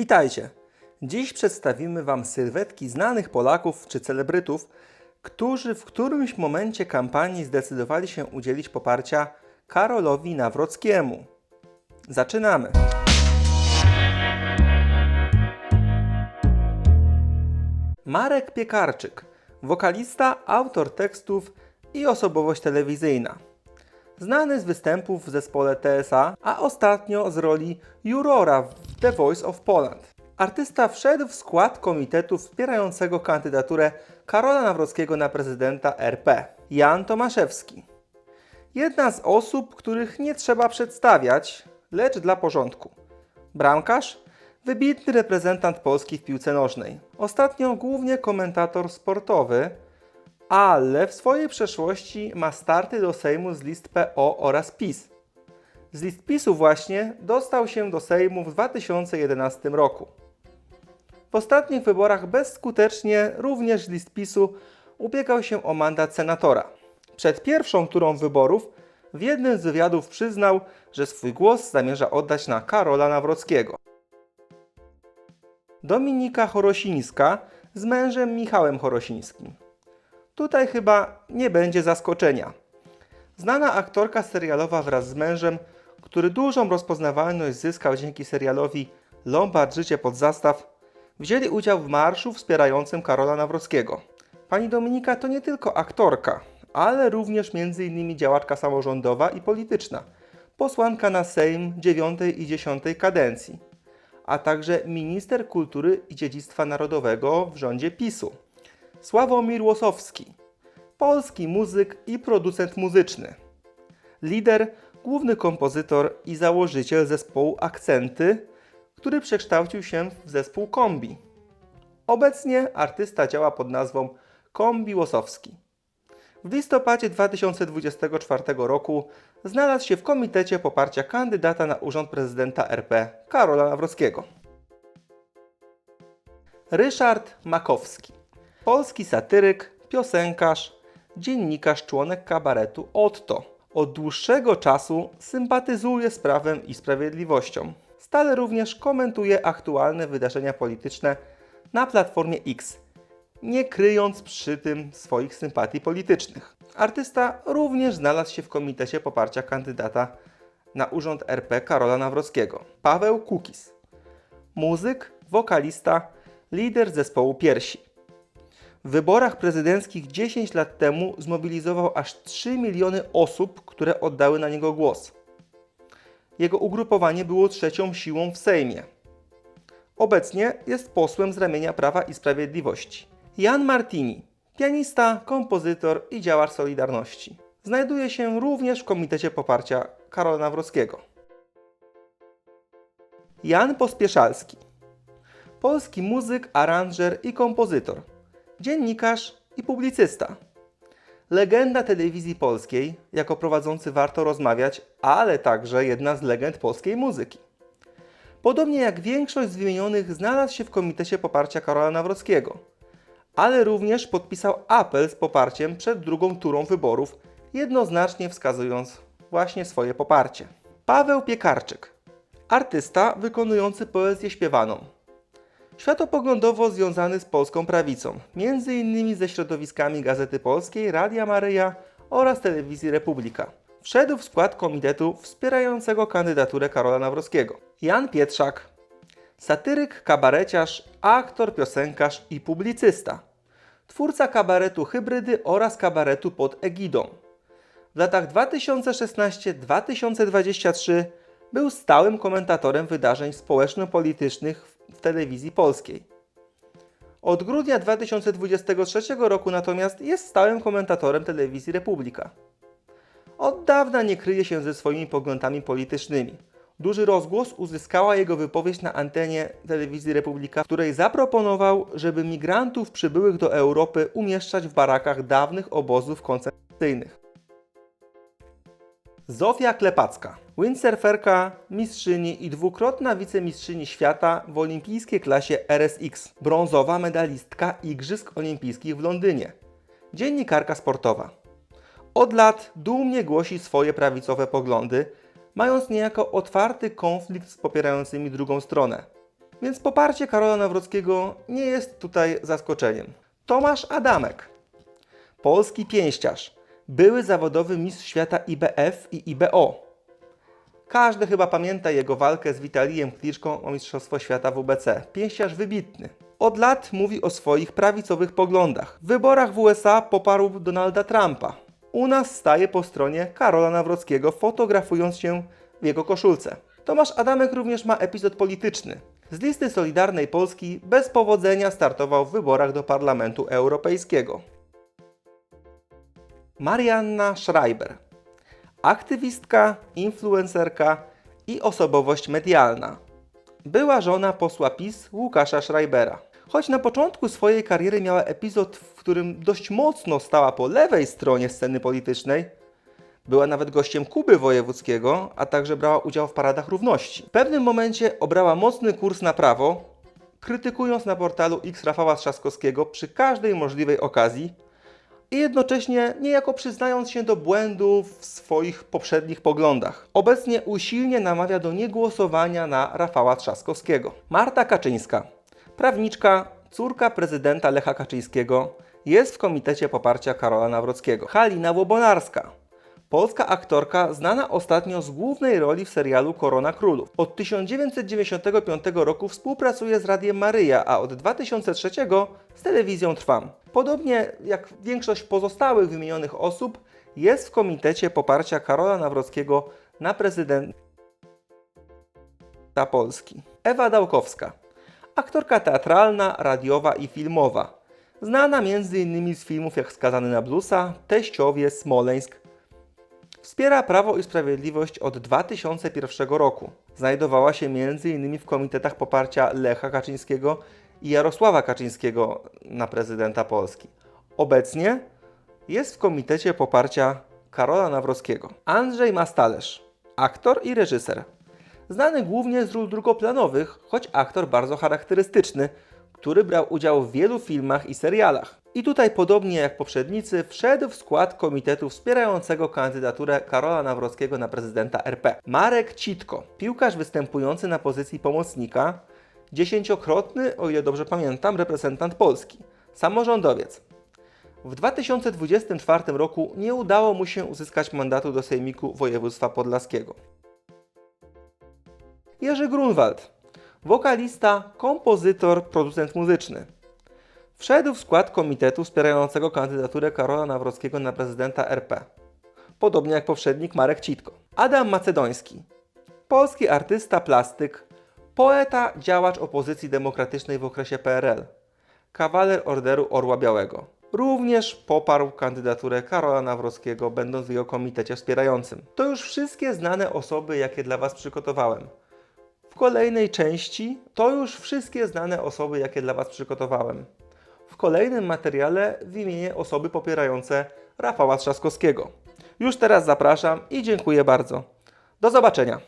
Witajcie! Dziś przedstawimy Wam sylwetki znanych Polaków czy celebrytów, którzy w którymś momencie kampanii zdecydowali się udzielić poparcia Karolowi Nawrockiemu. Zaczynamy! Marek Piekarczyk, wokalista, autor tekstów i osobowość telewizyjna. Znany z występów w zespole TSA, a ostatnio z roli jurora The Voice of Poland. Artysta wszedł w skład komitetu wspierającego kandydaturę Karola Nawrockiego na prezydenta RP. Jan Tomaszewski. Jedna z osób, których nie trzeba przedstawiać, lecz dla porządku. Bramkarz? Wybitny reprezentant Polski w piłce nożnej. Ostatnio głównie komentator sportowy, ale w swojej przeszłości ma starty do Sejmu z list PO oraz PiS. Z list PiSu właśnie dostał się do Sejmu w 2011 roku. W ostatnich wyborach bezskutecznie również z list PiSu ubiegał się o mandat senatora. Przed pierwszą turą wyborów w jednym z wywiadów przyznał, że swój głos zamierza oddać na Karola Nawrockiego. Dominika Chorosińska z mężem Michałem Chorosińskim. Tutaj chyba nie będzie zaskoczenia. Znana aktorka serialowa wraz z mężem, który dużą rozpoznawalność zyskał dzięki serialowi Lombard Życie pod zastaw, wzięli udział w marszu wspierającym Karola Nawrockiego. Pani Dominika to nie tylko aktorka, ale również m.in. działaczka samorządowa i polityczna, posłanka na Sejm 9 i 10 kadencji, a także minister kultury i dziedzictwa narodowego w rządzie PiSu. Sławomir Łosowski, polski muzyk i producent muzyczny. Lider, główny kompozytor i założyciel zespołu Akcenty, który przekształcił się w zespół Kombi. Obecnie artysta działa pod nazwą Kombi Łosowski. W listopadzie 2024 roku znalazł się w komitecie poparcia kandydata na urząd prezydenta RP Karola Nawrockiego. Ryszard Makowski. Polski satyryk, piosenkarz, dziennikarz, członek kabaretu Otto. Od dłuższego czasu sympatyzuje z prawem i sprawiedliwością. Stale również komentuje aktualne wydarzenia polityczne na platformie X, nie kryjąc przy tym swoich sympatii politycznych. Artysta również znalazł się w komitecie poparcia kandydata na urząd RP Karola Nawrockiego. Paweł Kukis. Muzyk, wokalista, lider zespołu Piersi. W wyborach prezydenckich 10 lat temu zmobilizował aż 3 miliony osób, które oddały na niego głos. Jego ugrupowanie było trzecią siłą w Sejmie. Obecnie jest posłem z ramienia Prawa i Sprawiedliwości. Jan Martini, pianista, kompozytor i działacz Solidarności. Znajduje się również w Komitecie Poparcia Karola Nawrockiego. Jan Pospieszalski, polski muzyk, aranżer i kompozytor, dziennikarz i publicysta. Legenda telewizji polskiej, jako prowadzący warto rozmawiać, ale także jedna z legend polskiej muzyki. Podobnie jak większość z wymienionych znalazł się w Komitecie Poparcia Karola Nawrockiego, ale również podpisał apel z poparciem przed drugą turą wyborów, jednoznacznie wskazując właśnie swoje poparcie. Paweł Piekarczyk, artysta wykonujący poezję śpiewaną, światopoglądowo związany z polską prawicą, innymi ze środowiskami Gazety Polskiej, Radia Maryja oraz Telewizji Republika. Wszedł w skład komitetu wspierającego kandydaturę Karola Nawrockiego. Jan Pietrzak, satyryk, kabareciarz, aktor, piosenkarz i publicysta. Twórca kabaretu Hybrydy oraz kabaretu pod egidą. W latach 2016-2023 był stałym komentatorem wydarzeń społeczno-politycznych w telewizji polskiej. Od grudnia 2023 roku natomiast jest stałym komentatorem telewizji Republika. Od dawna nie kryje się ze swoimi poglądami politycznymi. Duży rozgłos uzyskała jego wypowiedź na antenie telewizji Republika, w której zaproponował, żeby migrantów przybyłych do Europy umieszczać w barakach dawnych obozów koncentracyjnych. Zofia Klepacka, windsurferka, mistrzyni i dwukrotna wicemistrzyni świata w olimpijskiej klasie RSX, brązowa medalistka Igrzysk Olimpijskich w Londynie, dziennikarka sportowa. Od lat dumnie głosi swoje prawicowe poglądy, mając niejako otwarty konflikt z popierającymi drugą stronę. Więc poparcie Karola Nawrockiego nie jest tutaj zaskoczeniem. Tomasz Adamek, polski pięściarz, były zawodowy mistrz świata IBF i IBO. Każdy chyba pamięta jego walkę z Witalijem Kliczką o Mistrzostwo Świata WBC. Pięściarz wybitny. Od lat mówi o swoich prawicowych poglądach. W wyborach w USA poparł Donalda Trumpa. U nas staje po stronie Karola Nawrockiego, fotografując się w jego koszulce. Tomasz Adamek również ma epizod polityczny. Z listy Solidarnej Polski bez powodzenia startował w wyborach do Parlamentu Europejskiego. Marianna Schreiber aktywistka, influencerka i osobowość medialna. Była żona posła PiS Łukasza Schreibera. Choć na początku swojej kariery miała epizod, w którym dość mocno stała po lewej stronie sceny politycznej, była nawet gościem Kuby Wojewódzkiego, a także brała udział w paradach równości. W pewnym momencie obrała mocny kurs na prawo, krytykując na portalu X Rafała Trzaskowskiego przy każdej możliwej okazji, i jednocześnie niejako przyznając się do błędów w swoich poprzednich poglądach. Obecnie usilnie namawia do niegłosowania na Rafała Trzaskowskiego. Marta Kaczyńska, prawniczka, córka prezydenta Lecha Kaczyńskiego, jest w komitecie poparcia Karola Nawrockiego. Halina Łobonarska, polska aktorka znana ostatnio z głównej roli w serialu Korona Królów. Od 1995 roku współpracuje z Radiem Maryja, a od 2003 z telewizją Trwam. Podobnie jak większość pozostałych wymienionych osób, jest w komitecie poparcia Karola Nawrockiego na prezydenta Polski. Ewa Dałkowska, aktorka teatralna, radiowa i filmowa. Znana m.in. z filmów jak Skazany na bluesa, Teściowie, Smoleńsk, Wspiera Prawo i Sprawiedliwość od 2001 roku. Znajdowała się m.in. w komitetach poparcia Lecha Kaczyńskiego i Jarosława Kaczyńskiego na prezydenta Polski. Obecnie jest w komitecie poparcia Karola Nawrockiego. Andrzej Mastalerz, aktor i reżyser. Znany głównie z ról drugoplanowych, choć aktor bardzo charakterystyczny, który brał udział w wielu filmach i serialach. I tutaj, podobnie jak poprzednicy, wszedł w skład komitetu wspierającego kandydaturę Karola Nawrockiego na prezydenta RP. Marek Citko, piłkarz występujący na pozycji pomocnika, dziesięciokrotny, o ile dobrze pamiętam, reprezentant Polski, samorządowiec. W 2024 roku nie udało mu się uzyskać mandatu do Sejmiku Województwa Podlaskiego. Jerzy Grunwald, wokalista, kompozytor, producent muzyczny. Wszedł w skład komitetu wspierającego kandydaturę Karola Nawrockiego na prezydenta RP. Podobnie jak poprzednik Marek Citko. Adam Macedoński. Polski artysta, plastyk, poeta, działacz opozycji demokratycznej w okresie PRL. Kawaler Orderu Orła Białego. Również poparł kandydaturę Karola Nawrockiego, będąc w jego komitecie wspierającym. To już wszystkie znane osoby, jakie dla Was przygotowałem. W kolejnej części to już wszystkie znane osoby, jakie dla Was przygotowałem. W kolejnym materiale wymienię osoby popierające Rafała Trzaskowskiego. Już teraz zapraszam i dziękuję bardzo. Do zobaczenia.